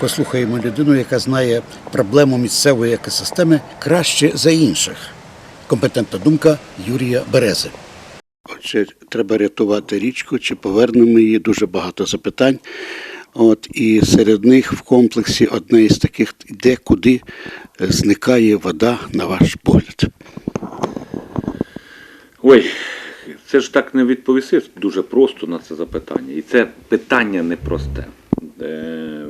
Послухаємо людину, яка знає проблему місцевої екосистеми краще за інших. Компетентна думка Юрія Берези. Отже, треба рятувати річку, чи повернемо її дуже багато запитань. От і серед них в комплексі одне із таких, де куди зникає вода, на ваш погляд. Ой, це ж так не відповісти дуже просто на це запитання. І це питання непросте.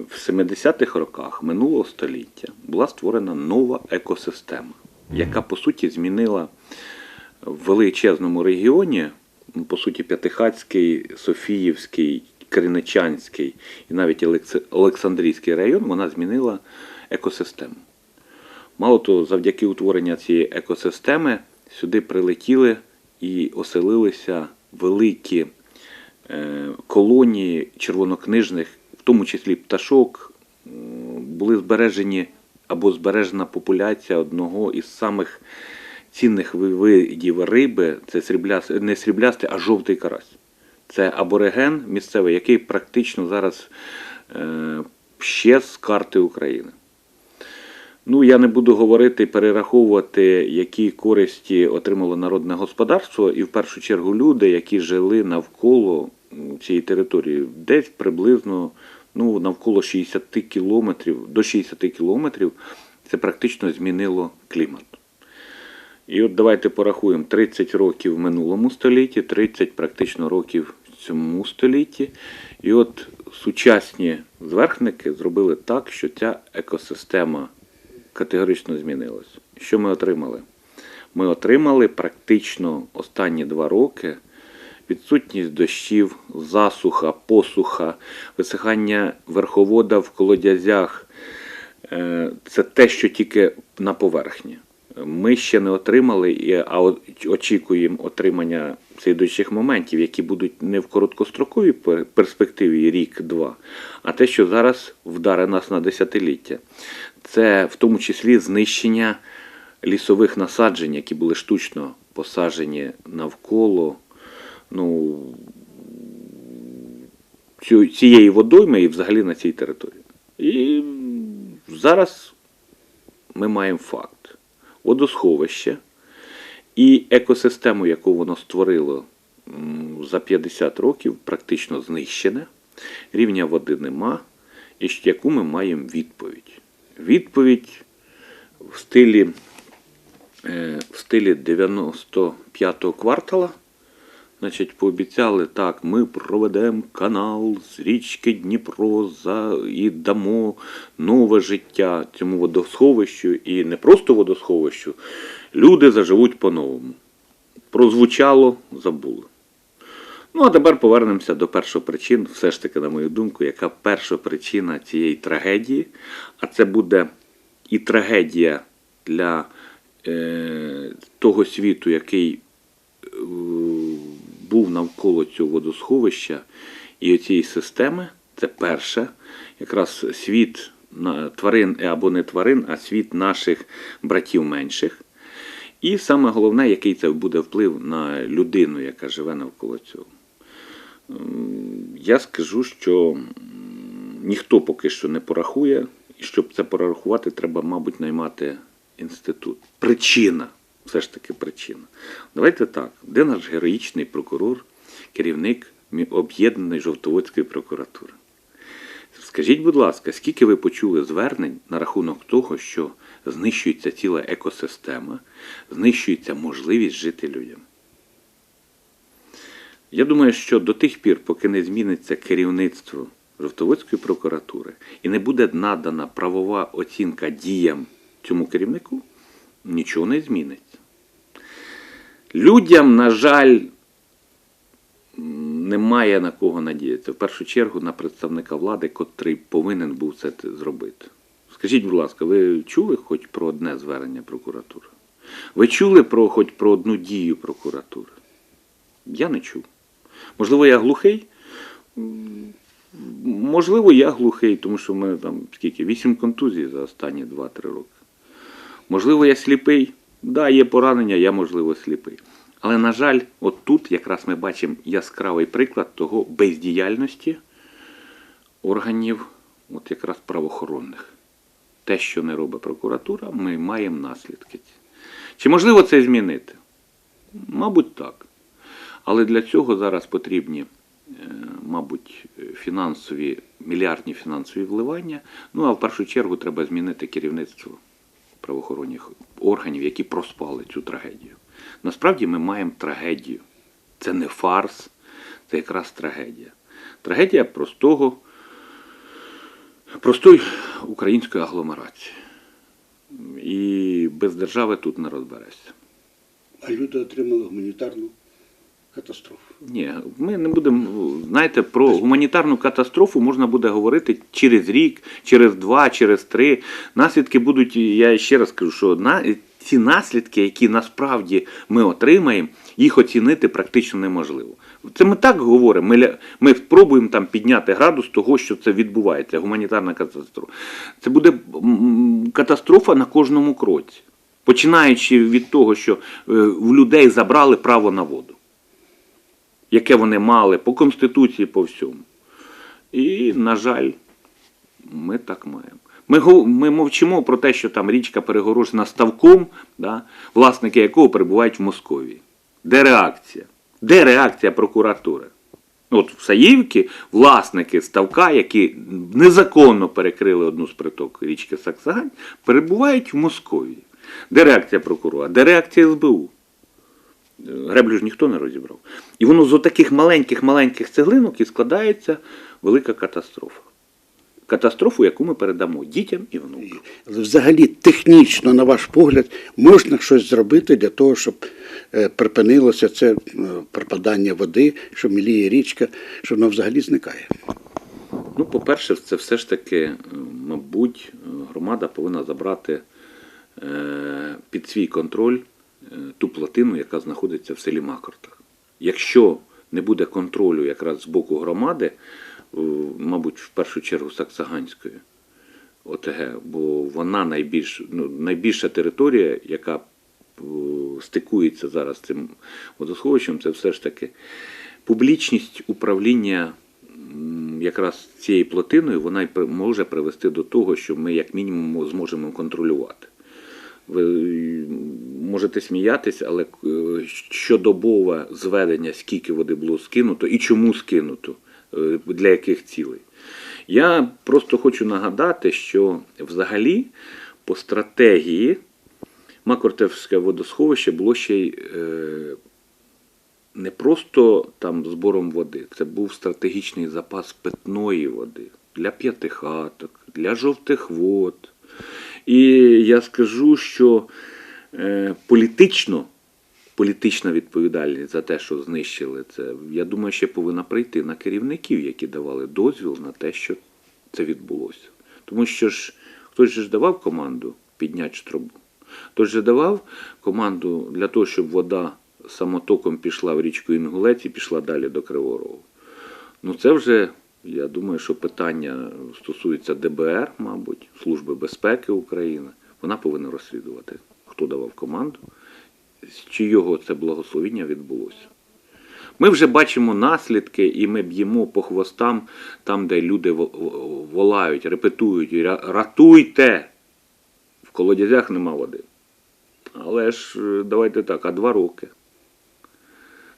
В 70-х роках минулого століття була створена нова екосистема, яка по суті змінила в величезному регіоні, ну, по суті, П'ятихатський, Софіївський, Криничанський і навіть Олександрійський район, вона змінила екосистему. Мало того, завдяки утворенню цієї екосистеми сюди прилетіли і оселилися великі е, колонії червонокнижних, тому числі пташок, були збережені або збережена популяція одного із самих цінних видів риби це срібляс... не сріблястий, а жовтий карась. Це абориген місцевий, який практично зараз е, щез з карти України. Ну, я не буду говорити, перераховувати, які користі отримало народне господарство, і в першу чергу люди, які жили навколо цієї території, десь приблизно ну, навколо 60 кілометрів, до 60 кілометрів, це практично змінило клімат. І от давайте порахуємо 30 років в минулому столітті, 30 практично років в цьому столітті. І от сучасні зверхники зробили так, що ця екосистема категорично змінилась. Що ми отримали? Ми отримали практично останні два роки відсутність дощів, засуха, посуха, висихання верховода в колодязях. Е, Це те, що тільки на поверхні. Ми ще не отримали, а очікуємо отримання слідуючих моментів, які будуть не в короткостроковій перспективі рік-два, а те, що зараз вдаре нас на десятиліття. Це в тому числі знищення лісових насаджень, які були штучно посаджені навколо ну, цієї водойми і взагалі на цій території. І зараз ми маємо факт. Водосховище і екосистему, яку воно створило за 50 років, практично знищене. Рівня води нема. І яку ми маємо відповідь? Відповідь в стилі, е, в стилі 95-го квартала. Значить, пообіцяли так, ми проведемо канал з річки Дніпро за, і дамо нове життя цьому водосховищу. І не просто водосховищу, люди заживуть по-новому. Прозвучало, забули. Ну, а тепер повернемося до першої причин, все ж таки, на мою думку, яка перша причина цієї трагедії, а це буде і трагедія для е, того світу, який е, був навколо цього водосховища і цієї системи. Це перше, якраз світ тварин або не тварин, а світ наших братів менших. І саме головне, який це буде вплив на людину, яка живе навколо цього. Я скажу, що ніхто поки що не порахує, і щоб це порахувати, треба, мабуть, наймати інститут. Причина, все ж таки причина. Давайте так, де наш героїчний прокурор, керівник об'єднаної Жовтоводської прокуратури? Скажіть, будь ласка, скільки ви почули звернень на рахунок того, що знищується ціла екосистема, знищується можливість жити людям? Я думаю, що до тих пір, поки не зміниться керівництво Жовтоводської прокуратури і не буде надана правова оцінка діям цьому керівнику, нічого не зміниться. Людям, на жаль, немає на кого надіятися. В першу чергу на представника влади, котрий повинен був це зробити. Скажіть, будь ласка, ви чули хоч про одне звернення прокуратури? Ви чули про хоч про одну дію прокуратури? Я не чув. Можливо, я глухий? Можливо, я глухий, тому що в мене там скільки? Вісім контузій за останні 2-3 роки. Можливо, я сліпий. Да, є поранення, я, можливо, сліпий. Але, на жаль, от тут якраз ми бачимо яскравий приклад того бездіяльності органів от якраз правоохоронних. Те, що не робить прокуратура, ми маємо наслідки. Чи можливо це змінити? Мабуть, так. Але для цього зараз потрібні, е, мабуть, фінансові, мільярдні фінансові вливання. Ну а в першу чергу треба змінити керівництво правоохоронних органів, які проспали цю трагедію. Насправді ми маємо трагедію. Це не фарс, це якраз трагедія. Трагедія простого, простої української агломерації. І без держави тут не розберешся. А люди отримали гуманітарну катастрофу. Ні, ми не будемо. Знаєте, про гуманітарну катастрофу можна буде говорити через рік, через два, через три. Наслідки будуть, я ще раз кажу, що на, ці наслідки, які насправді ми отримаємо, їх оцінити практично неможливо. Це ми так говоримо. Ми, ми спробуємо там підняти градус того, що це відбувається, гуманітарна катастрофа. Це буде катастрофа на кожному кроці. Починаючи від того, що е, в людей забрали право на воду яке вони мали по Конституції, по всьому. І, на жаль, ми так маємо. Ми, ми мовчимо про те, що там річка перегорожена ставком, да, власники якого перебувають в Московії. Де реакція? Де реакція прокуратури? От в Саївці власники ставка, які незаконно перекрили одну з приток річки Саксагань, перебувають в Московії. Де реакція прокурора? Де реакція СБУ? Греблю ж ніхто не розібрав. І воно з таких маленьких-маленьких цеглинок і складається велика катастрофа. Катастрофу, яку ми передамо дітям і внукам. Взагалі технічно, на ваш погляд, можна щось зробити для того, щоб е, припинилося це е, пропадання води, що міліє річка, що вона взагалі зникає. Ну, по-перше, це все ж таки, е, мабуть, громада повинна забрати під свій контроль ту плотину, яка знаходиться в селі Макортах. Якщо не буде контролю якраз з боку громади, е, мабуть, в першу чергу Саксаганської ОТГ, бо вона найбільш, ну, найбільша територія, яка е, стикується зараз з цим водосховищем, це все ж таки публічність управління якраз цією плотиною, вона й може привести до того, що ми як мінімум зможемо контролювати. Ви можете сміятися, але е, щодобове зведення, скільки води було скинуто і чому скинуто, е, для яких цілей. Я просто хочу нагадати, що взагалі по стратегії Макортевське водосховище було ще й е, не просто там збором води, це був стратегічний запас питної води для п'ятихаток, для жовтих вод. І я скажу, що е, політично, політична відповідальність за те, що знищили це, я думаю, ще повинна прийти на керівників, які давали дозвіл на те, що це відбулося. Тому що ж хтось же давав команду підняти трубу. Хтось же давав команду для того, щоб вода самотоком пішла в річку Інгулець і пішла далі до Кривого Рогу. Ну це вже, я думаю, що питання стосується ДБР, мабуть, Служби безпеки України. Вона повинна розслідувати, хто давав команду, з чийого це благословіння відбулося. Ми вже бачимо наслідки, і ми б'ємо по хвостам там, де люди во- во- волають, репетують, ратуйте! В колодязях нема води. Але ж е, давайте так, а два роки.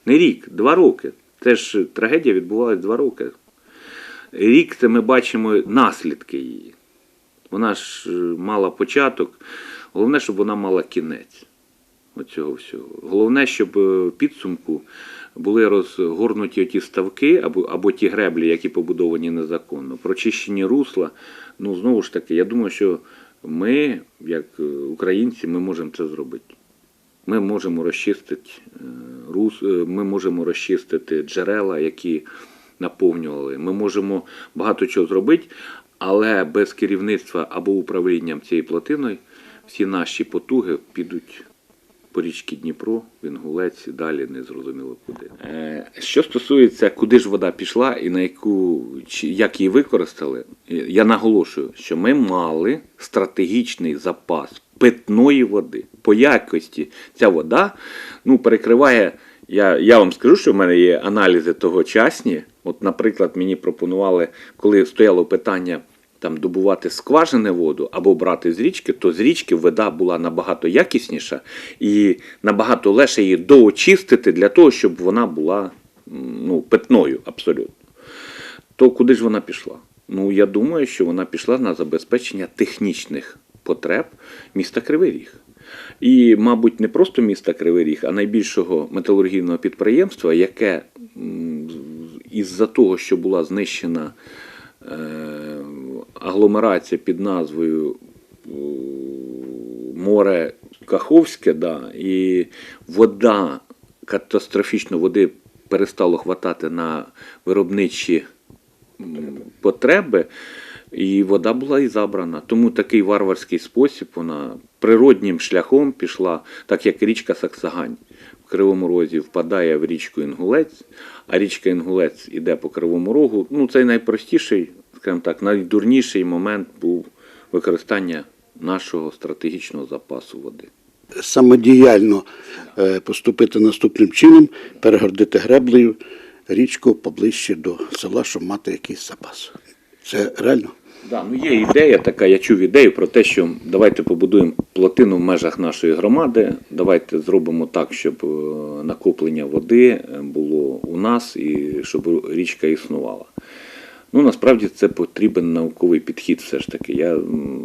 Не рік, два роки. Це ж трагедія відбувалася два роки. Рік це ми бачимо наслідки її. Вона ж е, мала початок. Головне, щоб вона мала кінець оцього всього. Головне, щоб е, в підсумку були розгорнуті ті ставки або, або ті греблі, які побудовані незаконно, прочищені русла. Ну, знову ж таки, я думаю, що ми, як е, українці, ми можемо це зробити. Ми можемо розчистити рус, ми можемо розчистити джерела, які наповнювали. Ми можемо багато чого зробити, але без керівництва або управлінням цією плотиною всі наші потуги підуть по річці Дніпро, в Інгулець і далі не зрозуміло куди. Е, Що стосується, куди ж вода пішла і на яку чи як її використали, е, я наголошую, що ми мали стратегічний запас питної води. По якості ця вода ну, перекриває. Я, я вам скажу, що в мене є аналізи тогочасні. От, наприклад, мені пропонували, коли стояло питання там добувати скважини воду або брати з річки, то з річки вода була набагато якісніша і набагато легше її доочистити для того, щоб вона була ну, питною абсолютно. То куди ж вона пішла? Ну, я думаю, що вона пішла на забезпечення технічних потреб міста Кривий Ріг. І, мабуть, не просто міста Кривий Ріг, а найбільшого металургійного підприємства, яке із-за того, що була знищена е, агломерація під назвою море Каховське, да, і вода, катастрофічно води перестало хватати на виробничі потреби, і вода була і забрана. Тому такий варварський спосіб вона природнім шляхом пішла, так як річка Саксагань в Кривому Розі впадає в річку Інгулець, а річка Інгулець іде по Кривому Рогу. Ну, це найпростіший, скажімо так, найдурніший момент був використання нашого стратегічного запасу води. Самодіяльно е, поступити наступним чином, перегородити греблею річку поближче до села, щоб мати якийсь запас. Це реально? Да, ну є ідея така, я чув ідею про те, що давайте побудуємо плотину в межах нашої громади, давайте зробимо так, щоб е, накоплення води е, було у нас і щоб річка існувала. Ну, насправді це потрібен науковий підхід все ж таки. Я,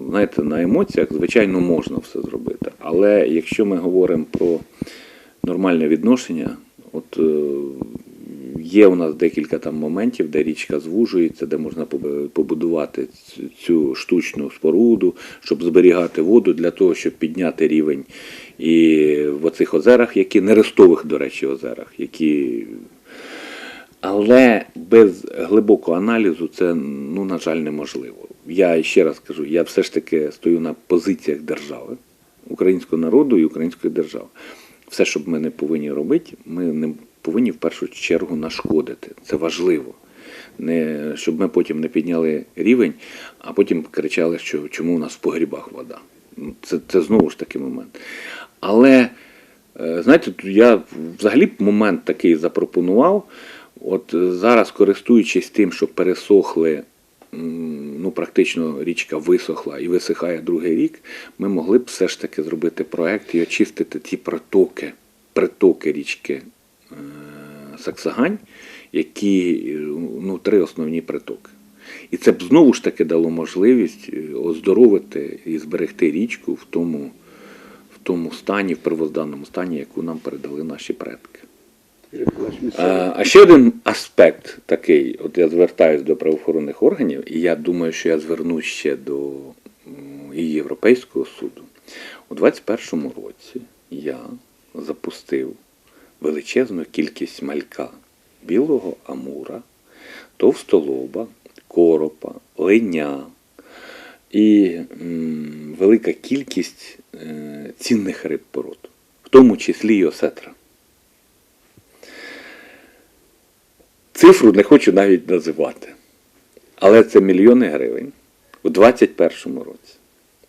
знаєте, на емоціях, звичайно, можна все зробити. Але якщо ми говоримо про нормальне відношення, от е, є у нас декілька там моментів, де річка звужується, де можна побудувати цю штучну споруду, щоб зберігати воду для того, щоб підняти рівень і в оцих озерах, які нерестових, до речі, озерах, які але без глибокого аналізу це, ну, на жаль, неможливо. Я ще раз кажу, я все ж таки стою на позиціях держави, українського народу і української держави. Все, що ми не повинні робити, ми не повинні в першу чергу нашкодити. Це важливо. Не, щоб ми потім не підняли рівень, а потім кричали, що чому у нас в погрібах вода. Ну, Це, це знову ж таки момент. Але Е, Знаєте, я взагалі момент такий запропонував. От е, зараз, користуючись тим, що пересохли, ну практично річка висохла і висихає другий рік, ми могли б все ж таки зробити проект і очистити ті протоки, притоки річки Саксагань, які е, ну, три основні притоки. І це б знову ж таки дало можливість е, оздоровити і зберегти річку в тому в тому стані, в первозданному стані, яку нам передали наші предки. А, ще один аспект такий, от я звертаюся до правоохоронних органів, і я думаю, що я звернусь ще до Європейського суду. У 2021 році я запустив величезну кількість малька білого амура, товстолоба, коропа, линя, і м, велика кількість е, цінних риб пород, в тому числі й осетра. Цифру не хочу навіть називати. Але це мільйони гривень. У 2021 році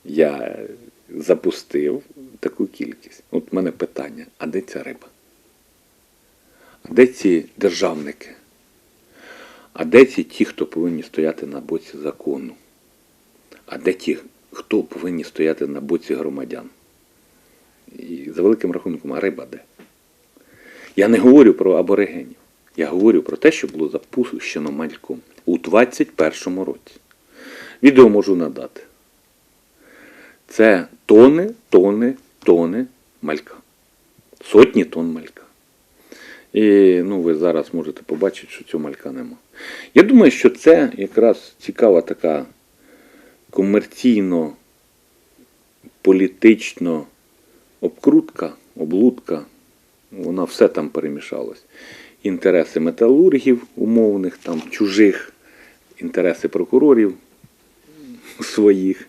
я запустив таку кількість. От в мене питання: а де ця риба? А де ці державники? А де ці ті, хто повинні стояти на боці закону? А де ті, хто повинні стояти на боці громадян? І за великим рахунком, а риба де? Я не говорю про аборигенів. Я говорю про те, що було запущено мальком у 21 році. Відео можу надати. Це тони, тони, тони малька. Сотні тонн малька. І ну, ви зараз можете побачити, що цього малька нема. Я думаю, що це якраз цікава така комерційно, політично обкрутка, облудка. Вона все там перемішалось. Інтереси металургів умовних, там, чужих, інтереси прокурорів своїх.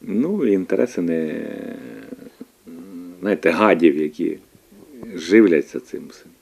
Ну, і інтереси не, знаєте, гадів, які живляться цим всім.